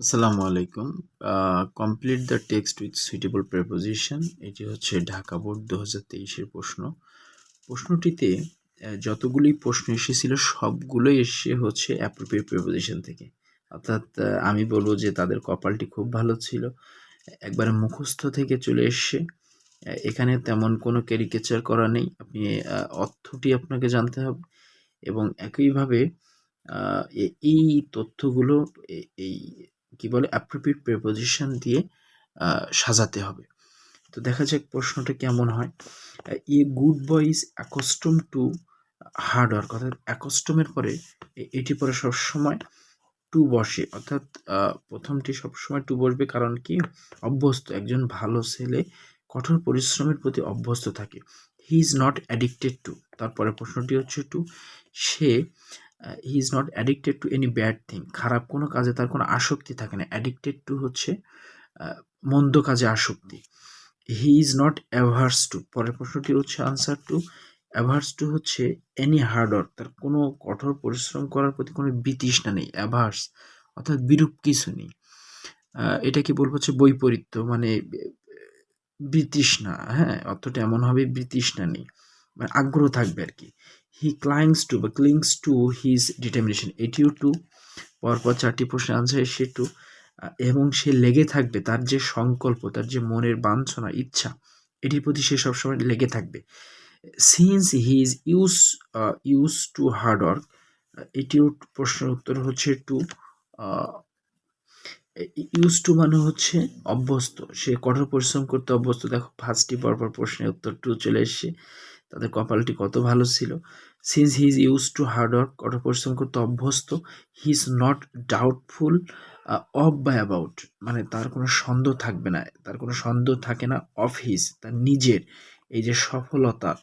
আসসালামু আলাইকুম। Complete the text with suitable preposition এটি হচ্ছে ঢাকা বোর্ড দু হাজার তেইশের প্রশ্ন। প্রশ্নটিতে যতগুলি প্রশ্ন এসেছিল, সবগুলোই এসে হচ্ছে অ্যাপ্রোপ্রিয়েট প্রেপোজিশন থেকে। অর্থাৎ আমি বলব যে তাদের কপালটি খুব ভালো ছিল। একবারে মুখস্থ থেকে চলে এসছে। এখানে তেমন কোনো ক্যারিকেচার করা নেই। আপনি অর্থটি আপনাকে জানতে হবে। এবং একইভাবে এই তথ্যগুলো এই কি বলে অ্যাপ্রোপ্রিয়েট প্রেপোজিশন দিয়ে সাজাতে হবে। তো দেখা যাক প্রশ্নটা কেমন হয়। A good boy is accustom to hard work অর্থাৎ অ্যাকস্টমের পরে এটি পরে সবসময় টু বসে। অর্থাৎ প্রথমটি সবসময় টু বসবে কারণ কি? অভ্যস্ত। একজন ভালো ছেলে কঠোর পরিশ্রমের প্রতি অভ্যস্ত থাকে। He is not addicted to তারপরে প্রশ্নটি হচ্ছে to say he is not addicted to any bad thing খারাপ কোনো কাজে তার কোনো আসক্তি থাকে না। অ্যাডিক্টেড টু হচ্ছে মন্দ কাজে আসক্তি। He is not averse to পরের প্রশ্নটি হচ্ছে আনসার টু অ্যাভার্স টু হচ্ছে এনি হার্ডওয়ার্ক তার কোনো কঠোর পরিশ্রম করার প্রতি কোনো বিতৃষ্ণা নেই। অ্যাভার্স অর্থাৎ বিরূপ কিছু নেই। এটা কি বলব হচ্ছে বৈপরীত্য মানে বিতৃষ্ণা। হ্যাঁ অর্থটা এমন হবে বিতৃষ্ণা নেই। মানে আগ্রহ থাকবে আর কি। হি ক্লাইংস টু বা ক্লিংস টু হিজ ডিটারমিনেশন এটিও টু পরপর চারটি প্রশ্নের আনসার সে টু এবং সে লেগে থাকবে তার যে সংকল্প, তার যে মনের বাঞ্ছনা, ইচ্ছা, এটির প্রতি সে সবসময় লেগে থাকবে। Since he is use use to hard work এটিও প্রশ্নের উত্তর হচ্ছে টু ইউজ টু মানে হচ্ছে অভ্যস্ত। সে কঠোর পরিশ্রম করতে অভ্যস্ত। দেখো ফার্স্টটি পরপর প্রশ্নের উত্তর টু চলে এসছে। তাদের কপালটি কত ভালো ছিল। Since he is use to hard work কঠোর পরিশ্রম করতে অভ্যস্ত he is not doubtful of by about মানে তার কোনো সন্দেহ থাকবে না, তার কোনো সন্দেহ থাকে না অফ হিজ তার নিজের, এই যে সফলতার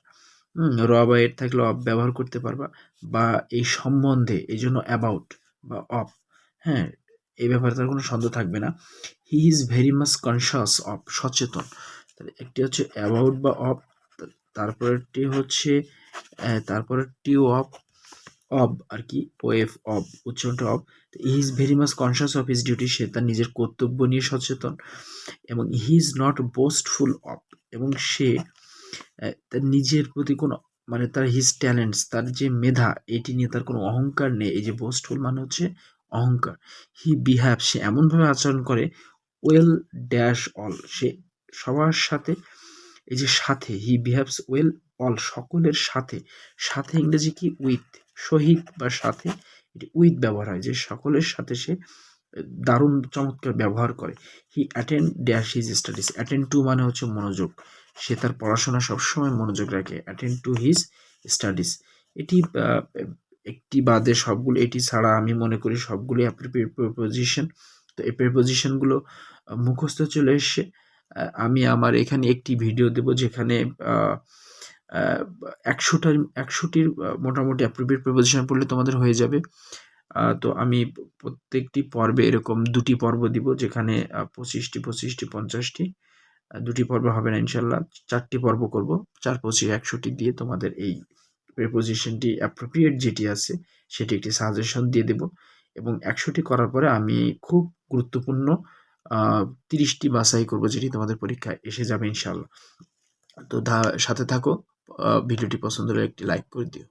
র বা এর থাকলে অফ ব্যবহার করতে পারবা, বা এই সম্বন্ধে, এই জন্য অ্যাবাউট বা অফ হ্যাঁ এই ব্যাপারে তার কোনো সন্দেহ থাকবে না। He is very much conscious of সচেতন, তাহলে একটি হচ্ছে অ্যাবাউট বা অফ তারপরেরটি হচ্ছে আহ, তারপরেরটি অফ অব আর কি ও এফ অব উচ্চারণটা of he is very much conscious of his duty সে তার নিজের কর্তব্য নিয়ে সচেতন এবং he is not boastful of এবং সে তার নিজের প্রতি কোনো মানে তার হিজ ট্যালেন্টস তার যে মেধা এটি নিয়ে তার কোনো অহংকার নেই। এই যে বোস্টফুল মানে হচ্ছে অহংকার। হি বিহ্যাভ সে এমনভাবে আচরণ করে ওয়েল ড্যাশ অল সে সবার সাথে এই যে সাথে হি বিহেভস ওয়েল অল সকলের সাথে। সাথে ইংরেজি কি? উইথ সহিত বা সাথে এটি উইথ ব্যবহার হয় যে সকলের সাথে সে দারুণ চমৎকার ব্যবহার করে। He attend dash his studies attend to মানে হচ্ছে মনোযোগ। সে তার পড়াশোনা সবসময় মনোযোগ রাখে। অ্যাটেন্ড টু হিজ স্টাডিজ এটি একটি বাদে সবগুলো এটি ছাড়া আমি মনে করি সবগুলোই প্রিপোজিশন তো এই প্রিপোজিশনগুলো মুখস্থ চলে আহ, আমি আমার এখানে একটি ভিডিও দেব যেখানে একশোটার, একশোটির মোটামুটি অ্যাপ্রোপ্রিয়েট প্রিপোজিশন পড়লে তোমাদের হয়ে যাবে। তো আমি প্রত্যেকটি পর্বে এরকম দুটি পর্ব দিব যেখানে পঁচিশটি পঁচিশটি, পঞ্চাশটি দুটি পর্ব হবে না ইনশাল্লাহ চারটি পর্ব করব, চার পঁচিশ, একশোটি দিয়ে তোমাদের এই প্রিপোজিশনটি অ্যাপ্রোপ্রিয়েট যেটি আছে, সেটি একটি সাজেশন দিয়ে দেব। এবং একশোটি করার পরে আমি খুব গুরুত্বপূর্ণ তিরিশটি বাছাই করব যেটি তোমাদের পরীক্ষায় এসে যাবে ইনশাল্লাহ তো সাথে থাকো ভিডিওটি পছন্দ হলে একটি লাইক করে দিও।